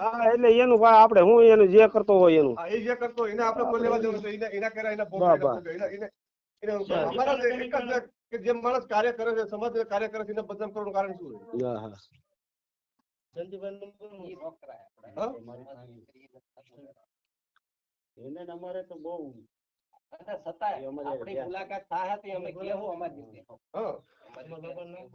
હા એટલે એનું ભાઈ આપણે હું એનું જે કરતો હોય એનું. હા, એ જે કરતો એને આપણે કોઈ લેવા દેવું. એને- એના કર્યા એના ભોગ, એના એને- એને- એને અમારા એક જ કે જે માણસ કાર્ય કરે છે સમાજ કાર્ય કરે છે એને બદનામ કરવાનું કારણ શું છે? હા હા. હા? એને અમારે તો બહુ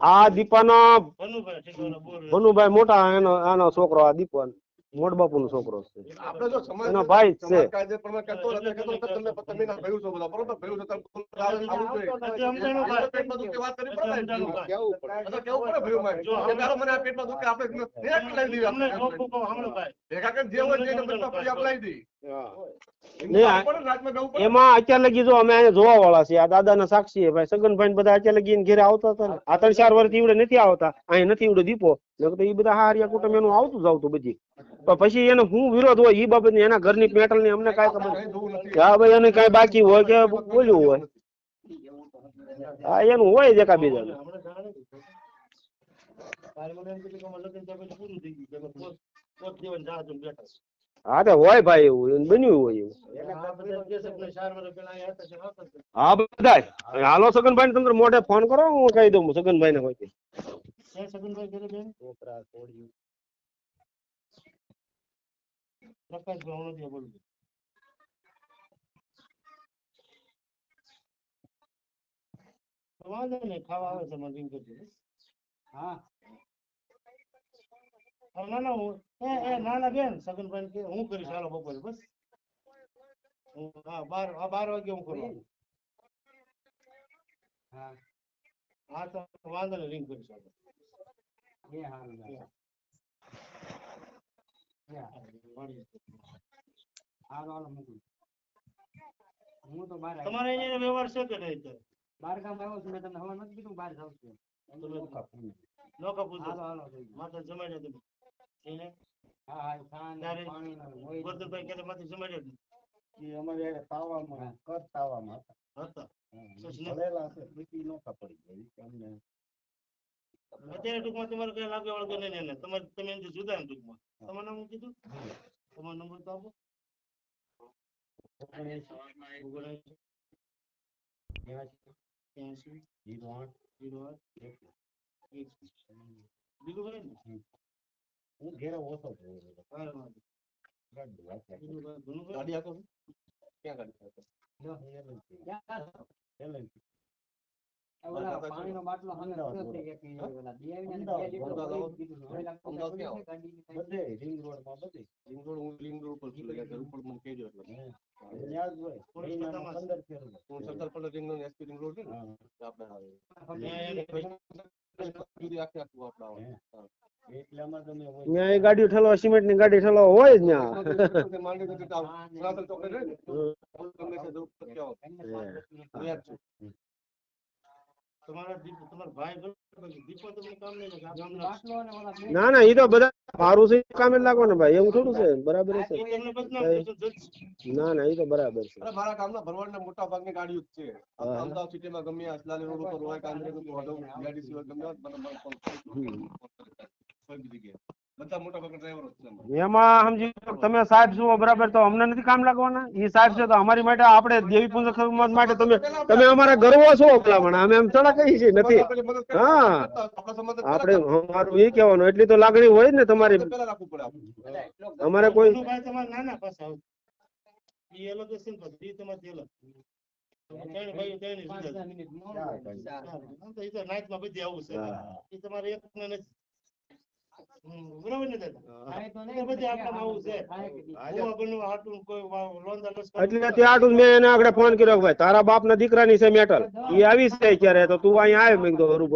આ દીપાનો ભનુભાઈ ભનુભાઈ મોટા એનો આનો છોકરો આ દીપન. મોટ બાપુનો છોકરો છે આપણે જો સમાજ એનો ભાઈ છે. કાયદે પ્રમાણે કરતો હોય તો કહેતો હોય કે તમે તમે ના ભર્યું છો બધા બરોબર ભર્યું છે તમે આવું- આવું જોઈએ. નથી સમજાણું કાંઈ. પેટમાં દુખે વાત કરવી પડે ને. સમજાણું કાંઈ. કેવું પડે. કેવું પડે ભર્યું માં. કે તારો મને આ પેટમાં દુખે આપણે નિરાકરણ લાવી દઈએ અમને આપણે. ચોખ્ખું કહો, ભાઈ. ભેગા કરીને જે હોય ને. એમાં અમે અહીંયા જોવા વાળા છીએ આ દાદાના સાક્ષી ભાઈ સગનભાઈ ને બધા અત્યારે લગી એને ઘેરે આવતા હતા ને આ ત્રણ ચાર વર્ષથી ઈવડે નથી આવતા અહીં નથી ઈવડે દીપો એ બધા હારિયા કુટુંબ એનું આવતું જ આવતું બધી. પણ પછી એનો શું વિરોધ હોય એ બાબત એના ઘરની પેટલની અમને કાંઈ ખબર હા ભાઈ એને કાંઈ બાકી હોય કે બોલ્યું હોય. હા, એનું હોય જ એકા બીજા. હા, તો હોય ભાઈ એવું બન્યું હોય એવું. હા બધા હાલો સગનભાઈ ને તમને મોઢે ફોન કરો, હું કહી દઉં સગનભાઈ ને હોય ક્યાં સગનભાઈ ઘરે બેન? પ્રકાશભાઈ, પ્રકાશ ભાવનો બોલું. વાંધો નહીં, ખાવા આવે છે મને હા, ના ના હું એ એ ના ના બેન સગનભાઈ કે હું કરીશ? હાલો બપોરે બસ. હું- હા બાર હા બાર વાગે હું કરું. હા. તો વાંધો નહીં રિંગ કરીશ હાલો. તમારે અહીંયા વ્યવહાર છે કે નહીં અત્યારે? નોખા પૂછો. માથે જમાડ્યા તમે. એને? ત્યારે ગોરધનભાઈ ક્યારે માથે જમાડ્યા તમે? ઈ અમારે તાવામાં કર તાવામાં હતા. પછી ભરેલા છે બીજી નોખા પડી ગયા અમને અત્યારે ટૂંકમાં તમારે કઈ લાગે વળગે નહીં ને તમારે તમે એનાથી જુદા ને ટૂંકમાં. તમારું નામ કીધું? તમારો નંબર તો આપો? ગાડી આપો. ક્યાં ગાડી આપો? LNG. બધે રિંગ રોડમાં બધે. રિંગ રોડ હું રિંગ રોડ પર છું એટલે ઘર ઉપર મને કહેજો એટલે. ત્યાં જ હોય. પોલીસ મહિનામાં બતાવવા. પંદર ફેર હોય. હું Sardar Patel ring road SP ring road છે ને હા. આપણે આવે. ત્યાં એને જુદી આખે આખું આપણે આવે. હા. એટલે અમારે તમે હોય. ત્યાં એ ગાડીઓ ઠેલો સિમેન્ટની ગાડી ઠલવા હોય જ ત્યાં તે માંડી દીધું તો આ સનાતન ચોકડી રહે ને, ગમે ના ના એ તો બધા મારું છે કામે લાગો ને ભાઈ એવું થોડું છે બરાબર છે. ના ના એ તો બરાબર છે. અરે મારા ગામના ભરવાડના મોટા ભાગની ગાડીઓ જ છે. અમદાવાદ સિટીમાં ગમે અસલાલી રોડ ઉપર હોય કાંદરે ગાડી સિવાય ગમે એમાં સમજી તમે સાહેબ છો બરાબર તો અમને નથી કામ લાગવાના? એ સાહેબ છે તો અમારી માટે આપણે દેવી પૂજક સમાજ માટે તમે તમે અમારા ગર્વ છો ભલામણ અમે એમ થોડા કહીએ છીએ નથી. પેલી મદદ કરે. હા. આપણે અમારું એ કહેવાનું એટલી તો લાગણી હોય ને તમારી. અમારે કોઈ ભાઈ તમારા એટલે ત્યાં આટલું જ મેં એને આગળ ફોન કર્યો કે ભાઈ તારા દીકરા ની છે મેટલ. એ આવી છે ક્યારે તો તું અહીંયા આવે. મેં કીધું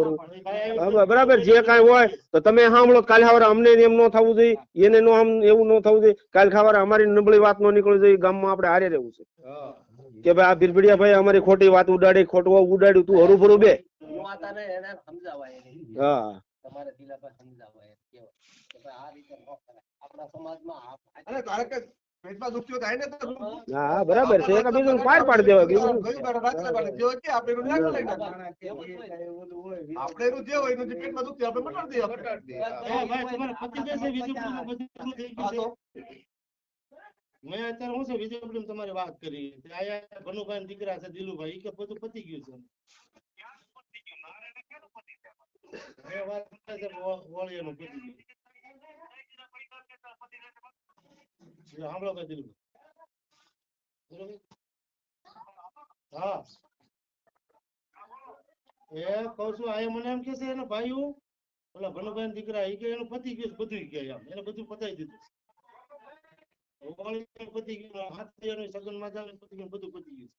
હરું બરાબર જે કાઈ હોય તો તમે સાંભળો કાલે હવે અમને એમ ન થવું જોઈએ એને નો આમ એવું ન થવું જોઈએ. કાલે સવારે અમારી નબળી વાત ન નીકળવી જોઈએ ગામમાં આપણે હારે રહેવું છે. કે ભાઈ આ ભીરભીડિયા ભાઈ અમારી ખોટી વાત ઉડાડી ખોટું ઉડાડ્યું તું હરુભરું બે. માતાને એને સમજાવાય નહીં. હા. તમારે દિલા સમજાવાય આ રીતે આપણા સમાજમાં કારણ કે હા બરાબર છે. એક બીજું પાર પાડી બીજું. આપણે એનું જે હોય એનું પેટમાં દુખતું આપણે મટાડી દઈએ આપણે. મેં અત્યારે હું છે વિજયપુરીમાં તમારી વાત કરી. આયા ભનુભાઈ દીકરા છે દિલુભાઈ કે બધું પતી ગયું છે. મેં વાત કરી છે વોળિયાનું પતી ગયું. સાંભળો કઈ દિલુભાઈ હા એ કઉ છું આ મને એમ કે છે એના ભાઈઓ ઓલા ભનુભાઈ દીકરા એ કે એનું પતી ગયું બધું કે એમ એને બધું પતાવી દીધું પતી ગયું હાથ થયાનું સગન પતી ગયું બધું પતી ગયું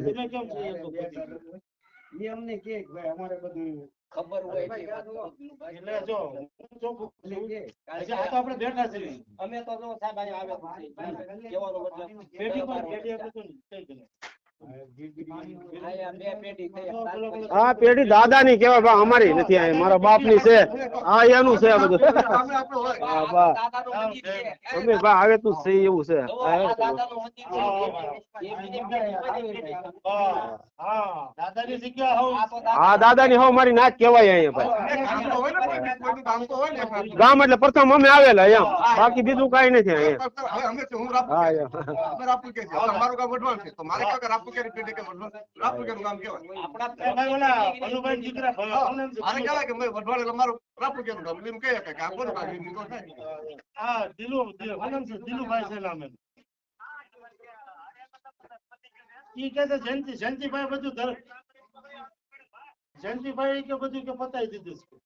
તમે કેમ છે એ અમને કે ભાઈ અમારે બધું ખબર હોય એટલી જો હું ચોખ્ખું કે આ તો આપણે બેઠા છીએ. અમે તો જો સાહેબ આવ્યા છીએ. કહેવાનો મતલબ? પર પેઢી દાદા ની કેવાય બે બા અમારી નથી આ મારા બાપની છે હા એનું છે આ બધું હા, બા. બા આવે તું છે એવું છે. હા દાદા દાદાની જગ્યા હોવ આ તો આ દાદાની હો મારી નાક કેવાય અહીંયા ભાઈ ગામ તો હોય ને, કોઈનું ગામ તો હોય ને એક ગામ. ગામ એટલે પ્રથમ અમે આવેલા એમ બાકી બીજું કઈ નથી અહીંયા હવે અમે છે, હું રાપુ હા કે. એમ. અમે રાપુ કે છે. હવે અમારું ગામ વઢવાણ છે. તો મારે કહેવાય કે રાપુ કેરી પેઢી કે વઢવાણ. રાપુ કેરું ગામ કહેવાય. આપણા એ ભાઈ ઓલા ભનુભાઈ દીકરા ભાઈ હા, કોણ એમ છે? મારે કહેવાય કે ભાઈ વઢવાણ એટલે મારું રાપુ કેરું ગામ. એટલે એમ કહે કે આ કોનું ગામ? એમ તો થાય. હા દિલુ દિલુ કોણ એમ છે દિલુભાઈ છે નામ એનું. ઈ કે છે જયંતિ જયંતિભાઈ બધું ધર જયંતિભાઈ કે બધું કે પતાઈ દીધું છે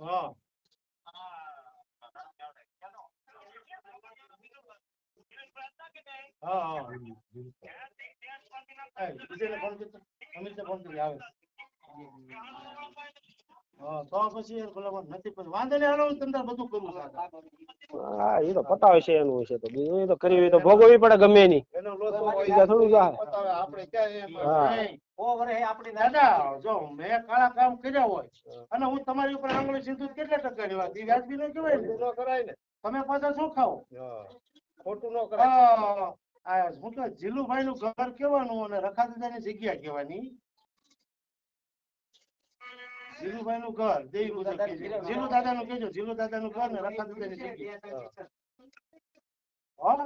હા. હા હા ફોન કરતો અમિતને ફોન કરી આવે. તો પછી ભલામણ નથી પણ વાંધો નહીં હાલો તમને બધું કરું હા એ તો પતાવે છે એનું છે તો બીજું એ તો કરવી હોય તો ભોગવવી પડે ગમે એની. એનો લોચો હોય. થોડું આપણે ક્યાં. હા. નહીં, આપણે દાદા જો મેં કાળા કામ કર્યા હોય અને હું તમારી ઉપર આંગળી સીધું કેટલા ટકા લેવા એ વ્યાજબી ન કહેવાય ને? ન કરાય ને. તમે પાછા શું ખાઓ ખોટું ન કરાય. આ આ શું કે જીલુભાઈ નું ઘર કેવાનું અને રખાદાદાની જગ્યા કેવાની જીલુભાઈ નું ઘર દેવું જીલુ દાદા નું કેજો જીલુ દાદા નું ઘર ને આવો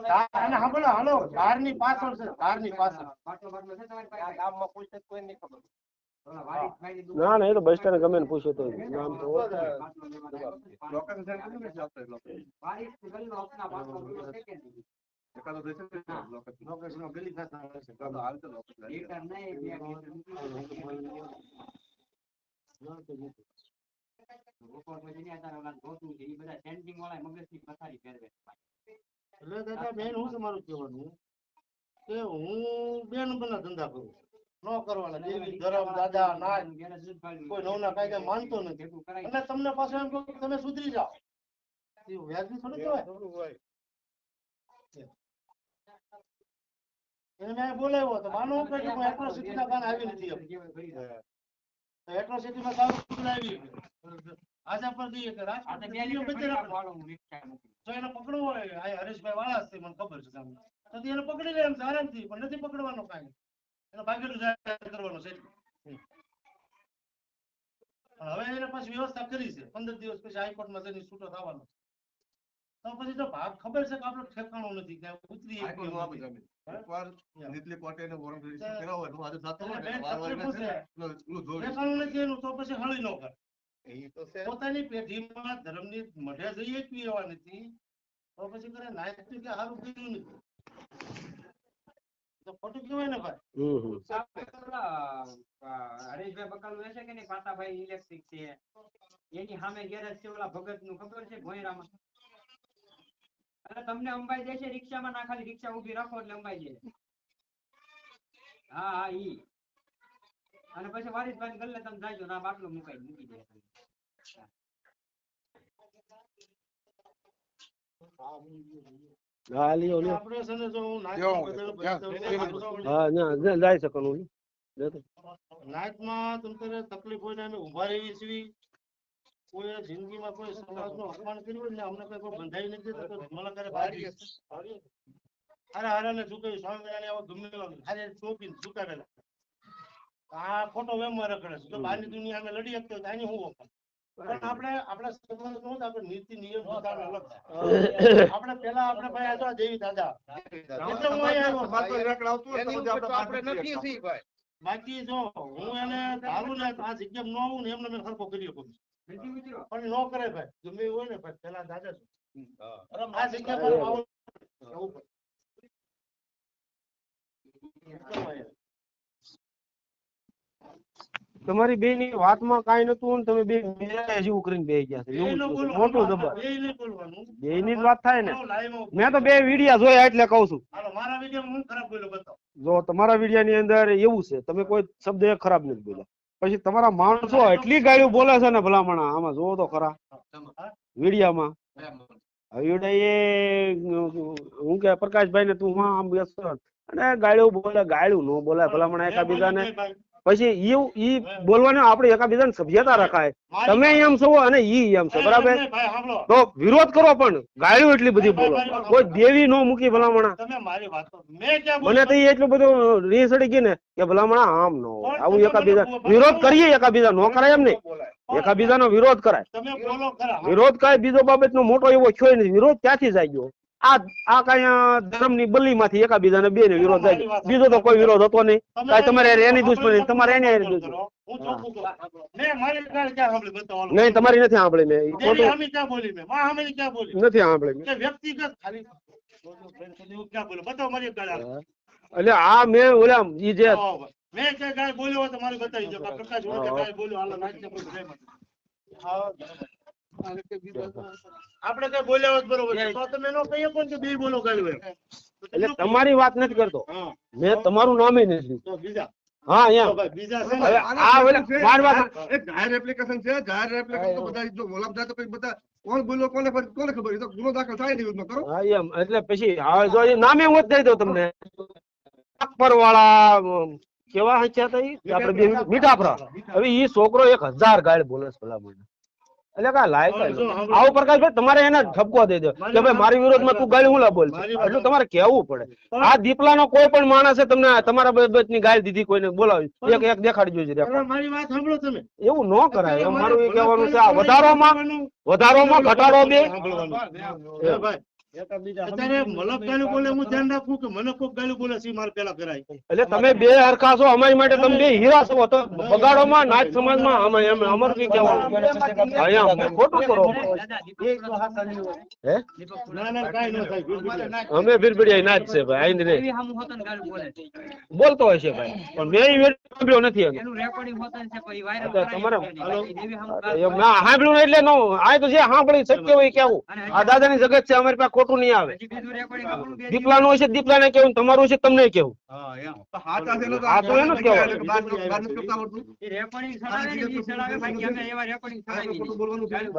ને. ની પાછળ છે ધારની પાછળ આ ગામમાં પૂછે તો કોઈ નહીં ખબર? ના ના એ તો બસ સ્ટેન્ડ ગમે ને પૂછ્યું તો. નામ તો લોકેશન ને આપણે લોકેશન. એકાદો દેશે ને લોકેશન. લોકેશન ગલી ખાતા હોય છે. એકાદો હાલ તો લોકેશન. એટલે દાદા બેન હું તમારું કહેવાનું કે હું બે નંબરના ધંધા કરું. ન કરવાના દેવી ધર્મ દાદા નાચ કોઈ નવના કાયદા માનતો નથી અને તમને પાછું એમ કહું તમે સુધરી જાઓ એ વ્યાજબી થોડું કહેવાય થોડું હોય. એને મેં બોલાવ્યો તો માનો હું atrocity આવી નથી એમ. તો atrocity માં સારું ઉકેલ આવી પર દઈએ કે રાજકોટ નિયમ બધે રાખો. તો એને પકડવું હોય આ હરેશભાઈ વાળા છે મને ખબર છે. તો એને પકડી લે એમ આરામથી પણ નથી પકડવાનો કાંઈ. એને ભાગેલું જાહેર કરવાનું છે. હવે એને પાછી વ્યવસ્થા કરી છે. પંદર દિવસ પછી હાઈકોર્ટમાં જઈને છૂટો થવાનો તો પછી તો ભાગ ખબર છે કે આપણું ઠેકાણું નથી કે ઉતરી હાઈકોર્ટનું આપે જમીન. એકવાર નીચલી કોર્ટે એને વોરંટ રિસીવ કરાવો હોય તો હું આજે જાતો હોય ને, વાર વાર એને છે. ને, પેલું- પેલું જોઈ. ઠેકાણું નથી એનું તો પછી હળી ન કરે. એ તો છે. પોતાની પેઢીમાં ધર્મની મઢે જઈએ જ એવા નથી તો પછી કરે નાયક કે સારું કર્યું નથી. તો ખોટું કહેવાય ને ભાઈ. હમ હમ. હરેશભાઈ બકાલ વેચે કે નહીં? પાતાભાઈ ઇલેક્ટ્રિક છે. એની સામે ગેરેજ છે ઓલા ભગતનું ખબર છે? ભોયરામાં. એટલે તમને અંબાઈ દેશે રિક્ષામાં ના ખાલી રિક્ષા ઊભી રાખો એટલે અંબાઈ જશે. હા હા ઈ. અને પછી વારીસભાઈ ગલ્લે તમે જાજો ના બાટલો મુકાઈ મૂકી દે હા લ્યો લ્યો. હું ના જાય શકવાનું. તકલીફ હોય ને ઊભા રહેવી છીએ કોઈ જિંદગીમાં કોઈ સમાજનું અપમાન કર્યું હોય ને અમને કઈ કોઈ બંધાઈ નથી તો મને કરે ભાગી અરે અરે ને ઝુકાવી સ્વામિનારાયણ આવો ગમે એવા હારે ચોકીને ઝુકાવેલા. આ ખોટો વ્યવહાર રખડે છે. તો બહારની દુનિયા અમે લડી શકતો આની હું વખાણ? પણ આપણે આપણા સમાજ નો આપણે નીતિ નિયમ બધાને અલગ છે. આપણે પેલા આપણે ભાઈ આ જો દેવી દાદા. એટલે હું અહીંયા આપણે નથી. બાકી જો હું એને ધારું ને આ જગ્યા ન આવું ને એમને મેં સરખો કરી શકું. પણ નો કરે ભાઈ. ગમે હોય ને ભાઈ પેલા દાદા છું આ જગ્યા પર. તમારી બે ની વાતમાં કઈ નતું તમે બે મેળા જેવું કરીને બે ગયા છે. મોટું બોલવાનું. બે ની જ વાત થાય ને. મેં તો બે વિડિયા જોયા એટલે કહું છું. હાલો, મારા વિડીયોમાં હું ખરાબ બોલ્યો બતાવો. જો તમારા વિડિયા ની અંદર એવું છે. તમે કોઈ શબ્દ એક ખરાબ નથી બોલ્યા. પછી તમારા માણસો એટલી ગાળીઓ બોલે છે ને ભલામણા આમાં જોવો તો ખરા. વિડિયામાં હવે એ હું કે પ્રકાશભાઈ ને તું હા આમ બેસ. અને ગાળ્યું બોલે ગાળ્યું નો બોલે ભલામણા એકાબીજાને. ભાઈ, પછી એવું ઈ બોલવાનું આપણે એકાબીજાને સભ્યતા રખાય. તમે એમ છો અને ઈ એમ છો બરાબર? તો વિરોધ કરો પણ ગાયો એટલી બધી બોલો. કોઈ દેવી નો મૂકી ભલામણા. તમે મારી વાત કરો. મેં મને તો એટલું બધું રીસડી ગઈ ને કે ભલામણા આમ નો આવું એકાબીજા વિરોધ કરીએ એકાબીજા નો કરાય એમ નહીં. એકાબીજાનો વિરોધ કરાય. તમે બોલો ખરા વિરોધ કાય બીજો બાબતનો મોટો એવો છોય નથી. વિરોધ ક્યાંથી જાય ગયો આ આ કઈ ધર્મની બલી માંથી એકાબીજાને બે ને વિરોધ થાય. બીજો તો કોઈ વિરોધ હતો નહીં. કાંઈ તમારે એની દુશ્મની તમારે એની એની દુશ્મની. નહીં તમારી નથી સાંભળી મેં. નથી સાંભળી મેં. વ્યક્તિગત ખાલી. એટલે આ મેં ઓલા ઈ જે. મેં ક્યાં બોલ્યો બતાવી દો. પ્રકાશ બોલ્યો હાલો આપણે કઈ બોલ્યા હોત બરોબર છે. તો તમે નો કહીએ પણ કે બે બોલો એમ. એટલે તમારી વાત નથી કરતો. હા. મેં તમારું નામે નથી તો બીજા. હા અહીંયા બીજા છે હવે આ ઓલા મારી વાત એક જાહેર એપ્લિકેશન છે. જાહેર એપ્લિકેશન તો બધા જો મોલામ જાય તો પછી બધા કોણ બોલ્યો કોને કોને ખબર? તો ગુનો દાખલ થાય નહીં એમાં કરો હા એમ. એટલે પછી હવે જો એ નામે હું જ દઈ દઉં તમને. પરવાળા કેવા હચ્યા હતા? આપણે મીઠાપરા. હવે એ છોકરો એક હજાર ગાળ બોલે છે ભલા મને. એટલે કા લાયક. આવો પ્રકાશભાઈ તમારે એને ઠપકો દઈ દો. કે ભાઈ મારી વિરોધમાં તું ગાળ હું લા બોલ એટલે તમારે કહેવું પડે. આ દીપલાનો કોઈ પણ માણસે તમને તમારા બાબતની ગાળ દીધી કોઈને બોલાવી. એક એક દેખાડજો જ અરે મારી વાત સાંભળો તમે. એવું ન કરાય. મારું એ કહેવાનું છે આ વધારોમાં વધારોમાં ઘટાડો બે એ ભાઈ અત્યારે મલક ગાળું બોલે હું ધ્યાન રાખું કે મને કોક ગાળું બોલે છે ઈ મારે પેલા કરાય. એટલે તમે બે હરખા છો અમારી માટે તમે બે હીરા છો તો બગાડોમાં નાચ સમાજમાં અમે એમ કઈ કહેવાનું ખોટું કરો દાદા, દીપક પુરા- હે? દીપક ના ના કાંઈ ન થાય ભીડ અમે ભીરભીડિયા નાચ છે ભાઈ છે. પણ મેં સાંભળ્યો નથી તમારે- સાંભળ્યું એટલે નો. આ તો જે સાંભળી શક્ય હોય કેવું આ દાદાની જગત છે અમારી પાસે ખોટું નહીં આવે. બે દીપલાનું હશે દીપલાને કેવું તમારું હશે તમને કેવું ન-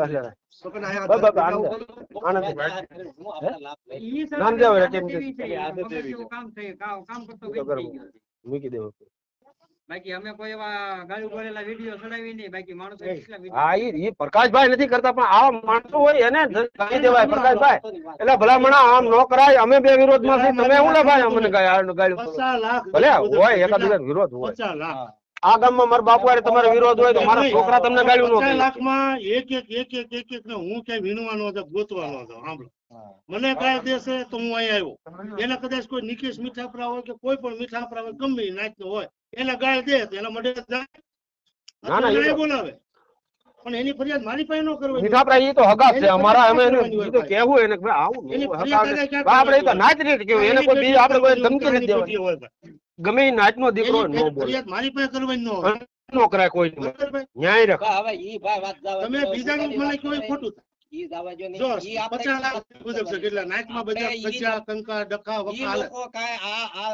ને ના. મૂકી દેવો. બાકી અમે કોઈ એવા ગાળું બોલેલા વીડિયો ચડાવી નહીં બાકી માણસો હા ઈ ઈ પ્રકાશભાઈ નથી કરતા પણ આવા માણસો હોય એને કહી દેવાય પ્રકાશભાઈ. એટલે ભલામણા આમ ન કરાય અમે બે વિરોધમાં છીએ તમે શું લે અમને ગાળ્યું ગાળ્યું કરો? પચાસ લાખ ભલે હોય એકાબીજાનો વિરોધ હોય. લાખ. આ ગામમાં મારા બાપુ તમારો વિરોધ હોય તો મારા છોકરા તમને ગાળ્યું ન લાખમાં એક એક એક એક એક એક ને હું ક્યાંય વીણવાનો હતો ગોતવાનો હતો સાંભળો. મને કાંઈ દેશે તો હું અહીંયા આવ્યો. એને કદાચ કોઈ નિકેશ મીઠાપરા હોય કે કોઈ પણ મીઠાપરા હોય ગમે નાચનો હોય. એને ગાળ દે એના માટે જાય. ના, ના, બોલાવે. પણ એની ફરિયાદ મારી પાસે ન કરવાની મીઠાપરા એ તો હગા છે. અમારા અમે એને તો કેવું એને કે આવું. આપણે તો નાચ રીત કેવું એને કોઈ બીજી આપણે કોઈ ધમકી નથી દેવાની. ગમે ઈ નાચનો દીકરો ન બોલે. ફરિયાદ મારી પાસે કરવાની ન હોય. ન કરાય કોઈ બરાબર ભાઈ? વાત રાખ તમે બીજાનું મને કોઈ ખોટું જો પચાસ લાખ મુજબ છે કેટલા નાચમાં બધા આપણે કંકા ડખા વખા લોકો કાંઈ આ- આ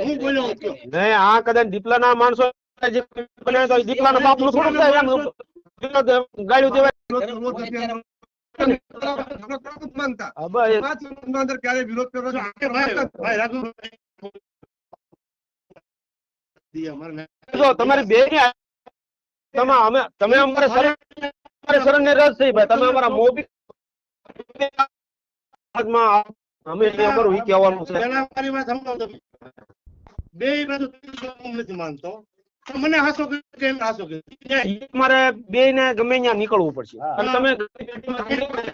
હું બોલ્યો હોત? નહીં આ કદાચ દીપલાના માણસો જે બનાવે તો દીપલાના બાપનું થોડુંક થાય એમ. ગાળ્યું દેવાય રોજ- રોજ નથી આમ ઝઘડો કરવા નથી માંગતા હા, બસ. પાંચ મિનિટની અંદર ક્યારે વિરોધ કરો છો ભાઈ ભાઈ રાઘુભાઈ દી અમારે ને- જો તમારી બે તમે અમે તમે અમારે શરણ ને રસ થઈ ભાઈ. તમે અમારા મોભી અમે અમારું ઈ કહેવાનું છે. પેલા વાત સમજાવો તમે બે બાજુ હું નથી માનતો. મને હાસો કેમ હાસો કે ઈ બે ને ગમે ત્યાં નીકળવું પડશે. અને તમે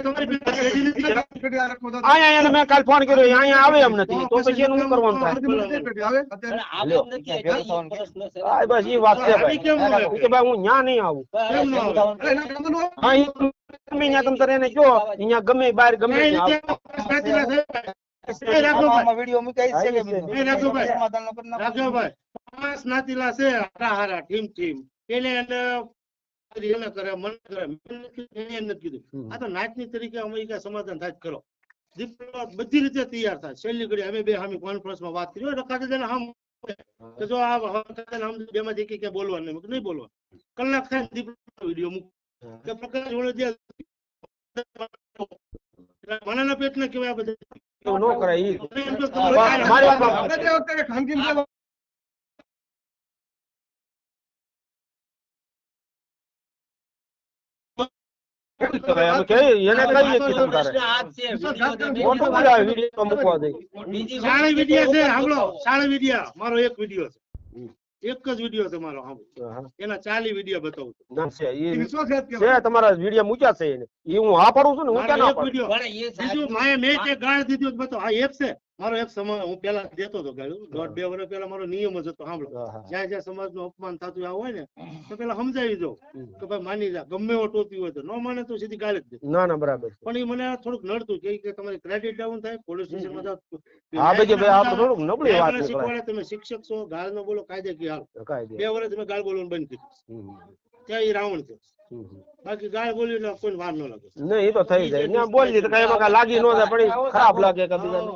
તમારી અહીંયા મેં કાલ ફોન કર્યો અહીંયા આવે એમ નથી. તો પછી એનું શું કરવાનું થાય? બસ ઈ વાત છે આવી કેમ બોલે? ભાઈ કે ભાઈ હું ન્યા નહીં આવું. હા ઈ ગમે ત્યાં તમે એને કહો અહીંયા ગમે બહાર ગમે? એ વીડિયો મુકાય છે. કે એ રાઘવભાઈ, સમાધાનનો કરી પાંચ નાતીલા છે હારા હારા ટીમ ટીમ એને એને કરે મને કરે. એને કીધું. આ તો નાચની તરીકે અમે સમાધાન થાય કરો. બધી રીતે તૈયાર થાય. છેલ્લી ઘડી અમે બે સામે કોન્ફરન્સમાં વાત કરી. રખાતે તેને હમ કે જો આ હમ હમ બે માંથી એકે બોલવાનું નહીં નહીં બોલવાનું. કલાક થાય ને વીડિયો મૂક. કે પ્રકાશ વડોદિયા મનાના પેટને કહેવાય આ બધા. એવું કરાય ઈ. મારી વાતમાં- અરે તે વખતે ખાનગી મારો એક વિડિયો છે. એક જ વીડિયો છે મારો એના ચાલી વીડિયો બતાવું છે. તમારા વીડિયો મૂક્યા છે એ હું હા પાડું છું ને હું ક્યાં ના એક પાડું. વિડિયો. પણ એ સાચું. બીજું મેં જે ગાળ દીધું બતાવો. આ એક છે? મારો એક સમય હું પેલા દેતો હતો ગાડું દોઢ બે વર્ષ પેલા મારો નિયમ જ હતો સાંભળો. જ્યાં જ્યાં સમાજનું અપમાન થતું એવું હોય ને તો પેલા સમજાવી દો. કે ભાઈ માની જા ગમે એવો ટોપી હોય તો. ન માને તો સીધી ગાળ જ દે. ના ના બરાબર પણ એ મને થોડુંક નડતું કે કે તમારી ક્રેડિટ ડાઉન થાય પોલીસ સ્ટેશનમાં જાઓ. હા ભાઈ ભાઈ આપ થોડુંક નબળી વાત શીખવાડે તમે શિક્ષક છો ગાળ ન બોલો કાયદે કી હાલ બે વર્ષ તમે ગાળ બોલવાનું બંધ કર્યું ત્યાં એ રાવણ છે. બાકી ગાળ બોલી એટલે કોઈ વાર ન લાગે. નહીં એ તો થઈ જાય. ને બોલી તો કઈ એમાં લાગી ન જાય પડી ખરાબ લાગે કે બીજાને.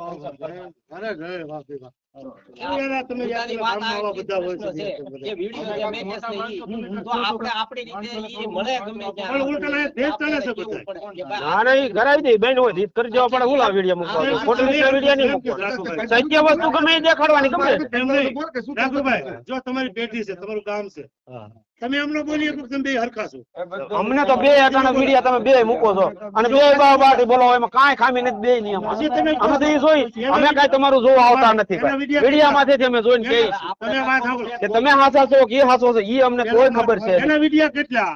અરે અરે વાહ ભાઈ વાહ. શું યાર આ તમે યાર વાત ગામમાં બધા હોય છે છે. જે વીડિયો જે મેં કહેશે તો આપણે આપણી રીતે ઈ મળે ગમે ત્યાં. પણ ઉલટા ના ભેજતા નથી આપણે બધા. કેવું પડે કે ભાઈ ના ના ઈ કરાવી દે. બેન હોય રીત કરી દેવા પડે હું લા વીડિયો ખોટી રીતે વીડિયો નહીં મૂકવા સત્ય વસ્તુ ગમે એ દેખાડવાની ગમે? જો તમારી પેઢી છે તમારું ગામ છે. તમે એમનો બોલીએ તો તમે બે હરખા છો? અમને તો બે અટાણા મીડિયા તમે બે મૂકો છો. અને બે બાવ બાટી બોલો એમાં કાંઈ ખામી નથી બે ની પછી અમે તો એ જોઈ અમે કાંઈ તમારું જોવા આવતા નથી મીડિયા માંથી અમે જોઈને સાંભળો. કે તમે હાસા છો કે એ હાસો છે એ અમને કોઈ ખબર છે એના વિડિયા કેટલા?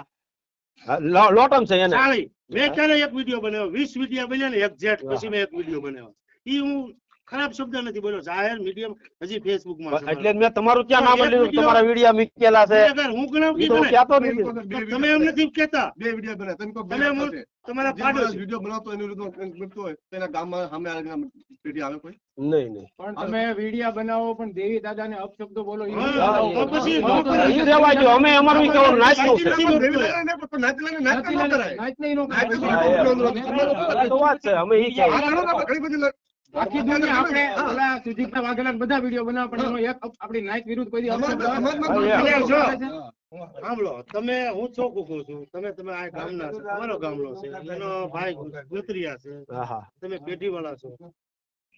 લોટમ છે એને. મેં ક્યારે એક વિડિયો બનાવ્યો? વીસ વિડિયો બન્યા ને એક્ઝેક્ટ પછી મેં એક વીડિયો બનાવ્યો. ઈ હું ખરાબ શબ્દ નથી બોલ્યો. જાહેર મીડિયમ હજી ફેસબુકમાં એટલે મેં તમારું ક્યાં નામ લીધું? તમારા વિડિયા મૂકેલા છે. હું નથી. તમે એમ નથી કહેતા. બે વિડિયા બને તમે તમે તમારા પાડો વિડિયો બનાવતો એની વિરુદ્ધ મૂકતો હોય તેના ગામમાં સામે આવીને પેઢી આવે કોઈ? નહીં નહીં. પણ તમે વિડિયા બનાવો પણ દેવી દાદા ને અપશબ્દો બોલો નહીં પછી બોલો. રહેવા દ્યો. અમે અમારું ઈ કહેવાનું નાચનું છે નાચી નાચતા ન કરાય. નાચ નહીં નો વાત છે અમે ઈ આ આખી દુનિયા આપણે. ઓલા સુજીતના વાઘેલા બધા વીડિયો બનાવ પણ એનો એક આપણી નાયક વિરુદ્ધ કોઈ. સાંભળો તમે હું ચોખ્ખું કહું છું તમે તમે આ ગામના છો તમારો ગામનો છે એનો ભાઈ ગુતરિયા છે તમે પેઢી વાળા છો.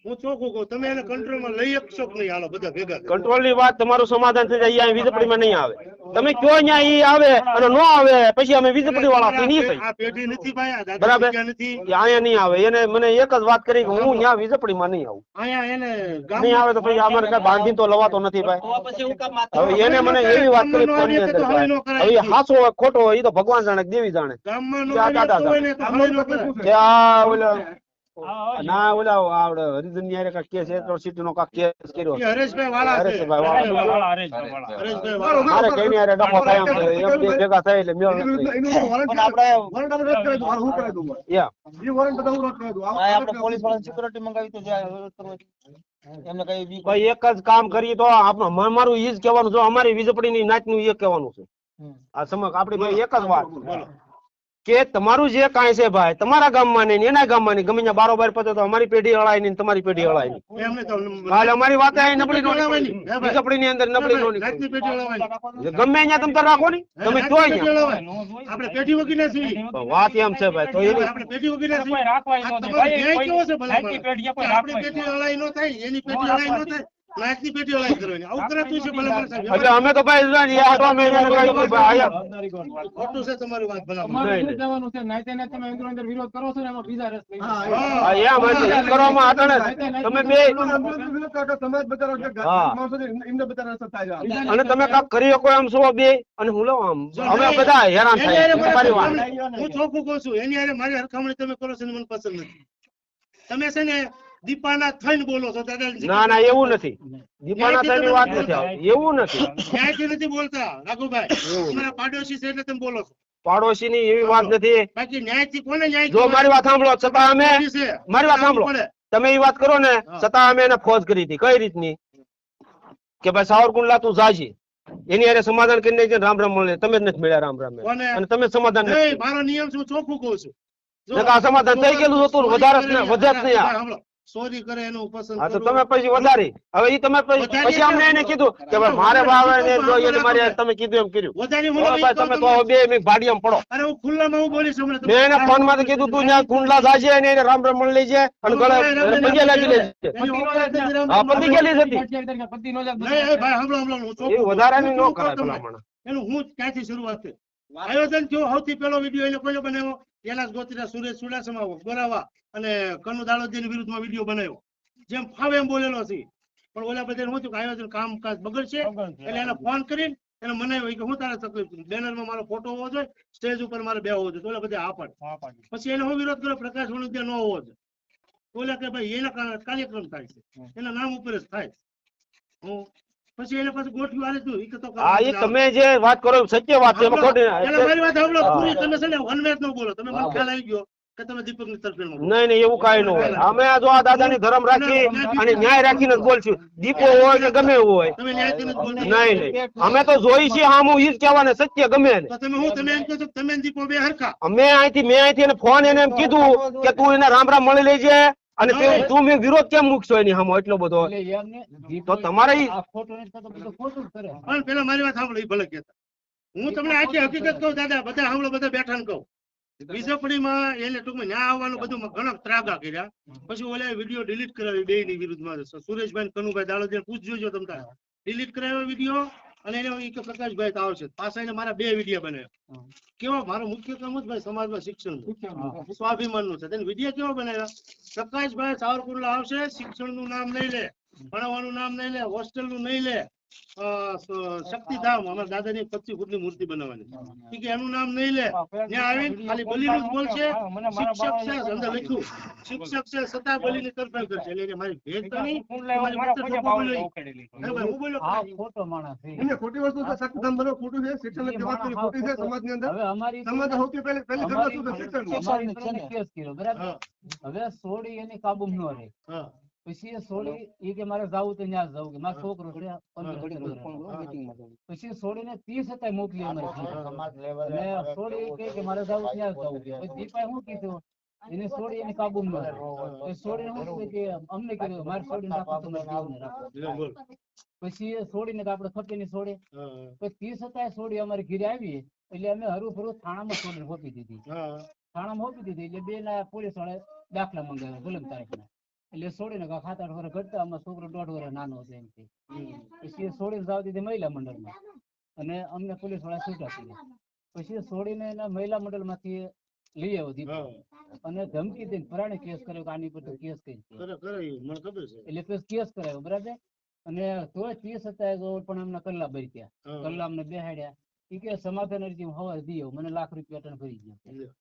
હું ચોખ્ખું કહું તમે એને કંટ્રોલમાં લઈ શકશો કે નહીં? હાલો બધા ભેગા થઈને. વાત તમારું સમાધાન થઈ જાય અહીંયા વીજપડીમાં નહીં આવે. તમે કયો અહીંયા ઈ આવે અને નો આવે પછી અમે વીજપડી વાળા થી નહીં થઈ આ પેઢી નથી ભાઈ બરાબર. નથી. અહીંયા નહીં આવે. એને મને એક જ વાત કરી કે હું વીજપડીમાં નહીં આવું. અહીંયા એને નહીં આવે તો પછી અમારે કઈ બાંધી તો લવાતો નથી ભાઈ. હવે એને મને એવી વાત કરી હાસો અંદર હવે હોય ખોટો હોય એ તો ભગવાન જાણે દેવી જાણે. ગામમાં નો દાદા? કે આ ઓલા ના ઓલા આવડે હરિજનની હારે કેસ એટ્રોસિટી નો કાંઈક કેસ કર્યો હરેશભાઈ વાળા હરેશભાઈ વાળા. હરેશભાઈ વાળા મારે કઈ ની હારે ડખો થાય એમ એમ બે ભેગા થાય એટલે મેળ એની નથી. વિરુદ્ધ- એનું વોરંટ પણ આપણે વોરંટ આપણે રદ કરાવી દઉં. હું કરાવી દઉં યા. એ વોરંટ બધા હું રદ કરાવી દઉં. આ- આ આપણે પોલીસ વાળાને સિક્યુરિટી મંગાવી તો જાય હવે કરવું એમને કઈ ભાઈ એક જ કામ કરીએ તો આપણું મારું ઈ જ કહેવાનું છે. અમારી વીજપડીની નાચનું એ કહેવાનું છે. આ સમક આપડી ભાઈ એક જ વાત બોલો. કે તમારું જે કાંઈ છે ભાઈ તમારા ગામમાં નહીં એના ગામમાં નહીં. ગમે ત્યાં બારોબાર પતો તો અમારી પેઢી હળાય નહીં તમારી પેઢી હળાય નહીં. હાલ અમારી વાત આવી નબળી નોની. કપડી ની અંદર નબળી નો હળાવવાની. ગમે અહીંયા તમે તાર રાખો ને તમે પેઢી હળાવવાની. આપણે પેઢી વગીના છીએ. વાત એમ છે ભાઈ તો એની આપણે પેઢી વગીના છીએ. રાખવાય નો ન આપણી પેઢી અળાય નો થાય એની પેઢી અળાય નો થાય. નાતની પેટીઓ હળાઈ કરવાની. આવું કરાતું છે ભલા માણસ એટલે અમે તો ભાઈ જો ને એ આટલા મહિને ખોટું છે તમારી વાત ભલા અમારે જવાનું છે? નાતે નાતે તમે અંદર અંદર વિરોધ કરો છો ને એમાં બીજા રસ લઈ હા, એમ એટલે કરવામાં આટણે તમે બે સમાજ બચારો જે હા. માણસો એમને બચારા અસર થાય છે. અને તમે કાક કરી શકો એમ છો બે? અને હું લઉં આમ. અમે બધા હેરાન થાય તમારી વાત. હું ચોખ્ખું કહું છું એની હારે મારી હરખામણી તમે કરો છો ને મને પસંદ નથી. તમે છે ને દીપાના થઈને બોલો છો દાદાજી. ના ના એવું નથી. દીપાના થઈને વાત નથી એવું નથી. ક્યાંયથી નથી બોલતા રાઘુભાઈ તમારા પાડોશી છે એટલે તમે બોલો છો. પાડોશી ની એવી વાત નથી. બાકી ન્યાયથી કોને ન્યાય જો મારી વાત સાંભળો છતાં અમે મારી વાત સાંભળો તમે એ વાત કરો ને છતાં અમે એને ફોજ કરી હતી. કઈ રીતની? કે ભાઈ સાવરકુંડલા તું જાજે. એની અરે સમાધાન કરીને જે રામ રામ મળે. તમે જ નથી મળ્યા રામ રામ? અને તમે સમાધાન નહીં, મારો નિયમ શું ચોખ્ખું કહું છું. સમાધાન થઈ ગયેલું હતું વધારે વધારે નહીં ચોરી કરે એનું પસંદ હા તો તમે પછી વધારી હવે ઈ તમે પછી અમને એને કીધું કે ભાઈ મારે ભાવે ને જોઈએ ને મારે તમે કીધું એમ કર્યું વધારી મને તમે તો બે મેં ભાડિયામાં પડો અરે હું ખુલ્લામાં હું બોલીશ હમણે મેં એને ફોનમાં કીધું તું ત્યાં કુંડલા જાજે અને એને રામ રામ મળી લેજે અને ગળે પગે લાગી લેજે હા, પતિ ગયેલી જ હતી. પતિ નો જ નહીં, ભાઈ, સાંભળો, સાંભળો, હું ચોખ્ખું એ વધારાની નો કરાય એનું હું ક્યાંથી શરૂઆત થઈ આયોજન થયું સૌથી પેલો વીડિયો એને કોનો બનાવ્યો કૈલાસ ગોત્રીના સુરેશ ચુડાસમા ગોરાવા અને કનુ દાડોદીની વિરુદ્ધમાં વીડિયો બનાવ્યો. જેમ ફાવે એમ બોલેલો છે. પણ ઓલા બધા શું થયું કે આયોજન કામકાજ બગડશે. એટલે એને ફોન કરીને એને મનાવ્યો. કે હું તારે તકલીફ છે. બેનરમાં મારો ફોટો હોવો જોઈએ. સ્ટેજ ઉપર મારે બે હોવો જોઈએ. ઓલા બધા હા પાડે. પછી એને હું વિરોધ કર્યો? પ્રકાશ વણુદિયા ન હોવો જોઈએ. ઓલા કે ભાઈ એના કારણે કાર્યક્રમ થાય છે. એના નામ ઉપર જ થાય હું પછી એને પાછું ગોઠવી વાળે તું ઈ તો હા એ તમે જે વાત કરો સત્ય વાત છે એમાં ખોટી એટલે મારી વાત સાંભળો પૂરી તમે છે ને વેત બોલો. તમે મને ખ્યાલ આવી ગયો કે તમે. નહીં નહીં એવું કાંઈ ન હોય. અમે આ જો આ દાદાની ધર્મ રાખી અને ન્યાય રાખીને જ બોલશું. દીપો હોય કે ગમે એવું હોય. તમે. નહીં નહીં. અમે તો જોઈ છીએ હામું ઈ જ કહેવાને સત્ય ગમે તો તમે હું તમે એમ કહો છો તમે ને દીપો બે હરખા? અમે અહીંથી મેં અહીંથી એને ફોન એને એમ કીધું કે તું એને રામ રામ મળી લેજે. અને તે- મેં વિરોધ કેમ મૂકશો એની સામે એટલો બધો. તો તમારે પણ પેલા મારી વાત સાંભળો ભલે કેતા હું તમને આખી હકીકત કહું દાદા બધા સાંભળો બધા બેઠા ને કહું બીજપડીમાં એને ટૂંકમાં ન્યા આવવાનું બધું ઘણા ત્રાગા કર્યા. પછી ઓલા વીડિયો ડિલીટ કરાવી બે ની વિરુદ્ધમાં સુરેશભાઈ કનુભાઈ દાડોદિયા પૂછજો જો તમે ડિલીટ કરાવ્યો વીડિયો. અને એને ઈ કે પ્રકાશભાઈ તો આવશે પાછા એને મારા બે વીડિયો બનાવ્યા. કેવો? મારો મુખ્ય કામ જ ભાઈ સમાજમાં શિક્ષણ સ્વાભિમાનનું છે. તેને વીડિયો કેવો બનાવ્યા? પ્રકાશભાઈ સાવરકુંડલા આવશે શિક્ષણનું નામ નહીં લે ભણાવવાનું નામ નહીં લે હોસ્ટેલનું નહીં લે અ, સ- શક્તિધામ અમારા દાદાની પચીસ ફૂટની મૂર્તિ બનાવવાની. કે એનું નામ નહીં લે. ત્યાં આવીને ખાલી બલીનું જ બોલશે. શિક્ષક છે અંદર લખ્યું. શિક્ષક છે છતાં બલીની તરફેણ કરશે. એટલે મારી ભેદ તો નહીં ખોટી વસ્તુ છે સત્યધામ બનો ખોટું છે શિક્ષણ વાત કરી ખોટી છે સમાજની અંદર. સમાજ સૌથી પહેલી પહેલી શરૂઆત શું છે હા, હવે સોડી એની કાબુ ન રહે. પછી એ સોડી ઈ કે મારે જવું તો ત્યાં જવું કે મારો છોકરો છે પછી સોડીને ત્રીસ હતા મોકલી અમારે. અને સોડી કે કે મારે જવું ત્યાં જવું કે પછી દીપાએ શું કીધું એને સોડી એને કાબુ માં સોડીને શું કીધું કે અમને કીધું મારે સોડીને રાખો તો મારે જીવને રાખો. પછી એ સોડીને કે આપણે ખપીને સોડે હા, પછી ત્રીસ હતા સોડી અમારે ઘીરે આવી એટલે અમે હરું ફરું થાણામાં છોડીને હોપી દીધી. હા. થાણામાં હોપી દીધી એટલે બે ના પોલીસવાળા દાખલા મંગાવ્યા તારીખ તારીખના. એટલે છોડીને સાત આઠ વર્ષ ઘટતા આમાં છોકરો દોઢ વર્ષ નાનો હતો એમ કે. પછી એ છોડીને જાવ દીધી મહિલા મંડળમાં. અને અમને પોલીસવાળા છૂટા કર્યા પછી છોડીને એના મહિલા મંડળમાંથી લઈ આવ્યો દીપક. અને ધમકી દઈને પરાણે કેસ કર્યો કે આની પર તો કેસ કરી છે. કરે, કરે ઈ, મને ખબર છે. એટલે પછી કેસ કરાયો બરાબર? અને તોય ત્રીસ હતા પણ અમને કલ્લા ભરી ગયા. કલ્લા અમને બેહાડ્યા. એ કે સમાધાન અરજી હું હવારે દી મને લાખ રૂપિયા ટન ભરી ગયા.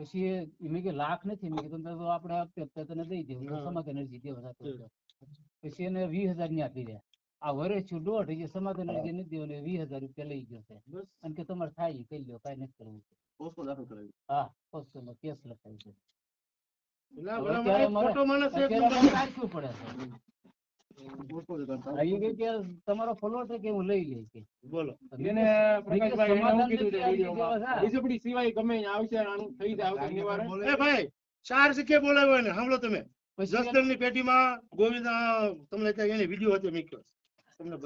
પછી મેં કે લાખ નથી મેં કીધું તો આપણે હપ્તે તને દઈ દેવું હા. સમાધાન અરજી દેવા પછી એને વીસ હજારની આપી દે આ વર્ષ છું દોઢ જે સમાધાન અરજી નથી દેવું વીસ હજાર રૂપિયા લઈ ગયો છે. અને કે તમારે થાય કઈ લો કાઈ નથી કરવું. પોસ્ટમાં દાખલ કરાવી. હા કેસ છે. ના, મારે- ખોટો છે, પડે છે કે કે તમારો પ્લોટ છે કે હું લઈ લઈ કે. બોલો. એને પ્રકાશભાઈ એને કીધું છે વિડીયોમાં. સિવાય ગમે આવશે આનું થઈ જાય આવતું નિવારણ એ ભાઈ ચાર જગ્યાએ બોલાવ્યો ને સાંભળો તમે. જસદણની પેટીમાં ગોવિંદ તમને ત્યાં એને વીડિયો હતો મૂક્યો તમને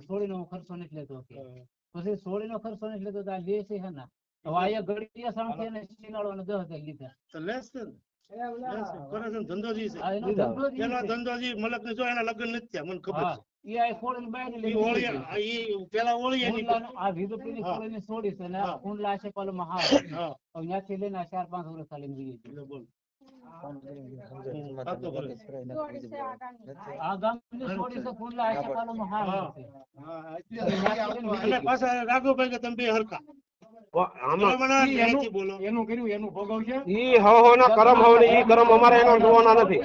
સોળી નો ખર્ચો નથી લેતો પછી સોળી નો ખર્ચો નથી લેતો તો આ લે છે હે ના હવે અહીંયા ગળિયા અને દસ હજાર લીધા. ધંધોજી છે. આ એનો. ધંધોજી મલક ને જો એના લગ્ન નથી થયા મને ખબર છે. રાઘવભાઈ કે તમે બે હરખા. એનું- કર્યું એનું ભોગવશે? ઈ હવો ના કરમ હવ ને ઈ કરમ અમારે એનો જોવાના નથી.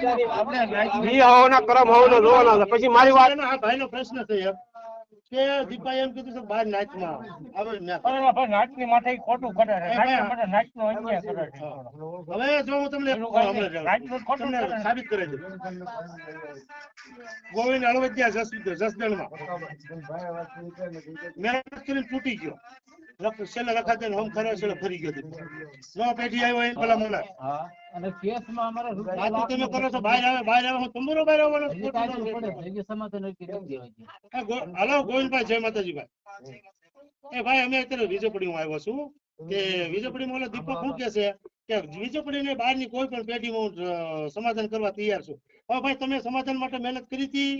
ઈ હવો ના કરમ હવ ને જોવાના છે. પછી મારી વાત આ ભાઈનો પ્રશ્ન છે કે દીપાએ એમ કીધું છે બહાર નાચમાં. આવે નાચ. નાચની માટે ખોટું કરે છે. એ ભાઈ, અન્યાય કરે છે. હવે જો હું તમને એક હમણાં જ રાજનું ખોટું તમને કરે. સાબિત કરી ગોવિંદ હળવદિયા જસદણમાં તૂટી ગયો. છેલ્લે ને ફરી ગયો. પેઢી આવ્યો એને પેલા મને અને કેસમાં અમારે રૂપિયા તમે કરો છો બહાર આવે બહાર આવે હું તંબુરો બહાર આવવાનો હજી કાઢવું પડે છે. હજી સમાધાન નથી કરી દેવાય છે. એ ગો- હાલો ગોવિંદભાઈ જય માતાજી ભાઈ એ ભાઈ અમે અત્યારે વિજયપડીમાં આવ્યો છું કે વિજયપડીમાં માં દીપક શું કે છે કે વિજયપડીને બહારની કોઈ પણ પેઢી હું સમાધાન કરવા તૈયાર છું હવે ભાઈ તમે સમાધાન માટે મહેનત કરી હતી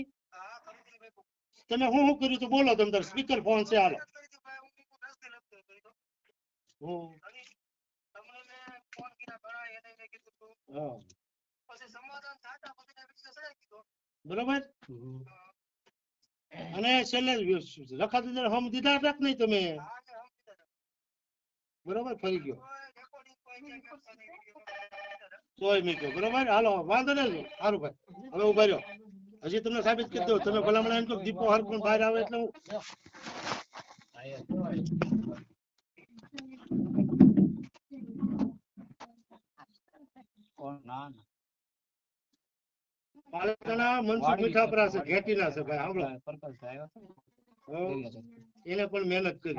તમે શું શું કર્યું તો બોલો તમે સ્પીકર ફોન છે હાલો. બરોબર? અને છેલ્લે લખા દીધા હમ દીધા હતા નહીં તમે? બરોબર? ફરી ગયો. તોય મૂક્યો બરોબર? હાલો વાંધો નહીં સારું ભાઈ. હવે ઊભા રહ્યો. હજી તમને સાબિત કરી દઉં. તમે ભલામણ એમ કહો દીપો હરખું બહાર આવે એટલે હું કોણ? ના ના. પાલકના મનસુખ મીઠાપરા છે ઘેટીના છે ભાઈ સાંભળો પ્રકાશભાઈ આવ્યા હો. છે ને? એને પણ મહેનત કરી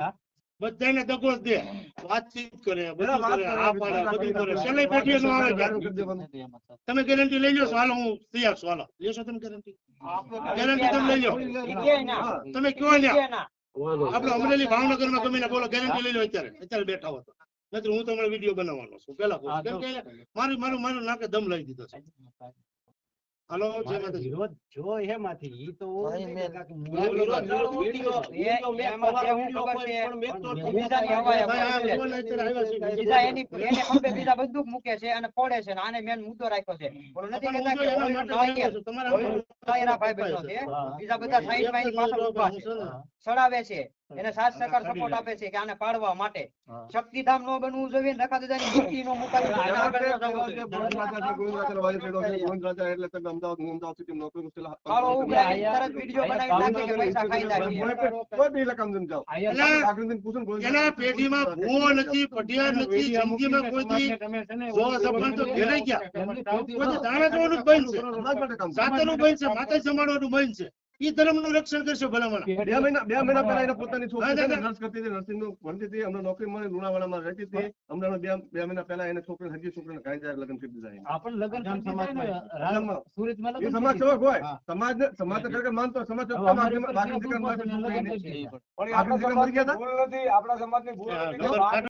બધાને દગો દે વાતચીત કરે બધું કરે હા પાડે બધું કરે છેલ્લે પેઢી નો આવે ક્યાંક. નથી એમાં થતું. તમે ગેરંટી લઈ લો હાલો હું તૈયાર છું હાલો લેશો તમે ગેરંટી ગેરંટી તમે લઈ લો. તમે કયો ને આપણે અમરેલી ભાવનગરમાં ગમે બોલો ગેરંટી લઈ લો અત્યારે અત્યારે બેઠા હો તો હું તમારો વીડિયો બનાવવાનો છું. પેલા. કેમ કે મારું મારું મારું નાકે દમ લઈ દીધો છે. હાલો જય માતાજી. વિરોધ જો એમાંથી. ઈ તો પડે. બીજા એની એને ખંભે બીજા બંદૂક મૂકે છે અને ફોડે છે આને મેન મુદ્દો રાખ્યો છે. નથી કહેતા કે ભાઈ છે. બીજા બધા પાછળ ઊભા છે. સડાવે છે. એને સાત સરકાર સપોર્ટ આપે છે કે આને પાડવા માટે. શક્તિધામ નો બનવું જોઈએ ને રખા દાદાની મૂર્તિ નો મુકાવી. એટલે તમે અમદાવાદ અમદાવાદ સિટી નોકરી કરું કાળો એટલે તરત વીડિયો બનાવી નાખે કે પૈસા ખાઈ જાય કોઈ બી લખમ દઈને જાઓ. અહીંયા એટલે આગળથી પૂછો ને કોઈ એના પેઢીમાં ભૂવો નથી પઢિયાર નથી જિંદગીમાં કોઈ દી સો સફળ તો ઘેરાઈ ગયા. કોઈ દાણા જોવાનું બંધ છે. સાતનું બંધ છે માતા જમાડવાનું બંધ છે. ઈ ધર્મનું રક્ષણ કરશો ભલામણ. બે મહિના બે મહિના પહેલા એને પોતાની છોકરી ના, ના, ને નર્સ કરતી હતી નર્સિંગનું ભણતી હતી અમને નોકરી મળી લુણાવાડામાં રહેતી હતી. અમને બે બે મહિના પહેલા એને છોકરી હજી છોકરીને કાંઈ જાય લગ્ન કરી દીધા આપણ લગ્ન સમાજમાં. સુરતમાં લગ્ન સમાજ સેવક હોય. સમાજ સમાજ તો ખરેખર માનતો. સમાજ હતા? આપણા સમાજની ભૂલ નથી આપણા સમાજની ભૂલ નથી. કે નગર